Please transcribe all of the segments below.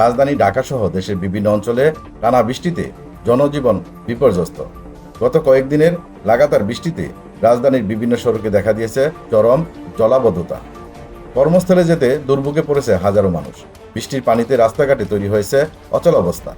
রাজধানী ঢাকাসহ দেশের বিভিন্ন অঞ্চলে টানা বৃষ্টিতে জনজীবন বিপর্যস্ত। গত কয়েকদিনের লাগাতার বৃষ্টিতে রাজধানীর বিভিন্ন সড়কে দেখা দিয়েছে চরম জলাবদ্ধতা। কর্মস্থলে যেতে দুর্ভোগে পড়েছে হাজারো মানুষ। বৃষ্টির পানিতে রাস্তাঘাটে তৈরি হয়েছে অচল অবস্থা।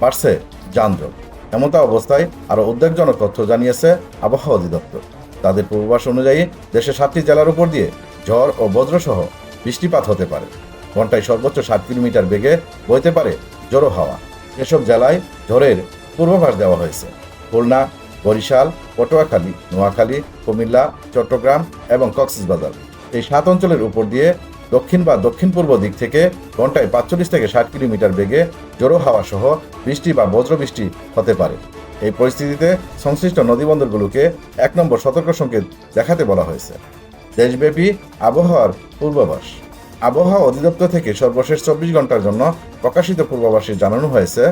বাড়ছে যানজট। এমতা অবস্থায় আরও উদ্বেগজনক তথ্য জানিয়েছে আবহাওয়া অধিদপ্তর। তাদের পূর্বাভাস অনুযায়ী দেশের সাতটি জেলার উপর দিয়ে ঝড় ও বজ্রসহ বৃষ্টিপাত হতে পারে। ঘন্টায় সর্বোচ্চ ষাট কিলোমিটার বেগে বইতে পারে জোরো হাওয়া। এসব জেলায় ঝড়ের পূর্বাভাস দেওয়া হয়েছে। খুলনা, বরিশাল, পটুয়াখালী, নোয়াখালী, কুমিল্লা, চট্টগ্রাম এবং কক্সবাজার। এই সাত অঞ্চলের উপর দিয়ে দক্ষিণ বা দক্ষিণ পূর্ব দিক থেকে ঘন্টায় পাঁচচল্লিশ থেকে ষাট কিলোমিটার বেগে জোরো হাওয়া সহ বৃষ্টি বা বজ্রবৃষ্টি হতে পারে। এই পরিস্থিতিতে সংশ্লিষ্ট নদীবন্দরগুলোকে এক নম্বর সতর্ক সংকেত দেখাতে বলা হয়েছে। দেশব্যাপী আবহাওয়ার পূর্বাভাস। আবহাওয়া অধিদপ্তর থেকে সর্বশেষ চব্বিশ ঘণ্টার জন্য প্রকাশিত পূর্বাভাসে জানানো হয়েছে,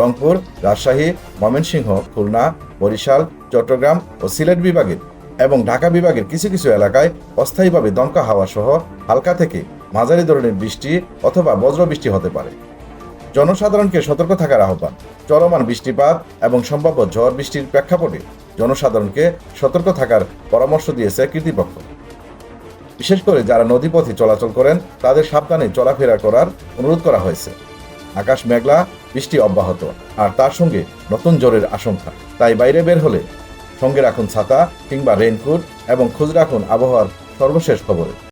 রংপুর, রাজশাহী, ময়মনসিংহ, খুলনা, বরিশাল, চট্টগ্রাম ও সিলেট বিভাগের এবং ঢাকা বিভাগের কিছু কিছু এলাকায় অস্থায়ীভাবে দমকা হাওয়া সহ হালকা থেকে মাঝারি ধরনের বৃষ্টি অথবা বজ্রবৃষ্টি হতে পারে। জনসাধারণকে সতর্ক থাকার আহ্বান, চলমান বৃষ্টিপাত এবং সম্ভাব্য ঝড় বৃষ্টির প্রেক্ষাপটে জনসাধারণকে সতর্ক থাকার পরামর্শ দিয়েছে কর্তৃপক্ষ। বিশেষ করে যারা নদীপথে চলাচল করেন, তাদের সাবধানে চলাফেরা করার অনুরোধ করা হয়েছে। আকাশ মেঘলা, বৃষ্টি অব্যাহত, আর তার সঙ্গে নতুন জ্বরের আশঙ্কা। তাই বাইরে বের হলে সঙ্গে রাখুন ছাতা কিংবা রেইনকোট এবং খোঁজ রাখুন আবহাওয়ার সর্বশেষ খবরে।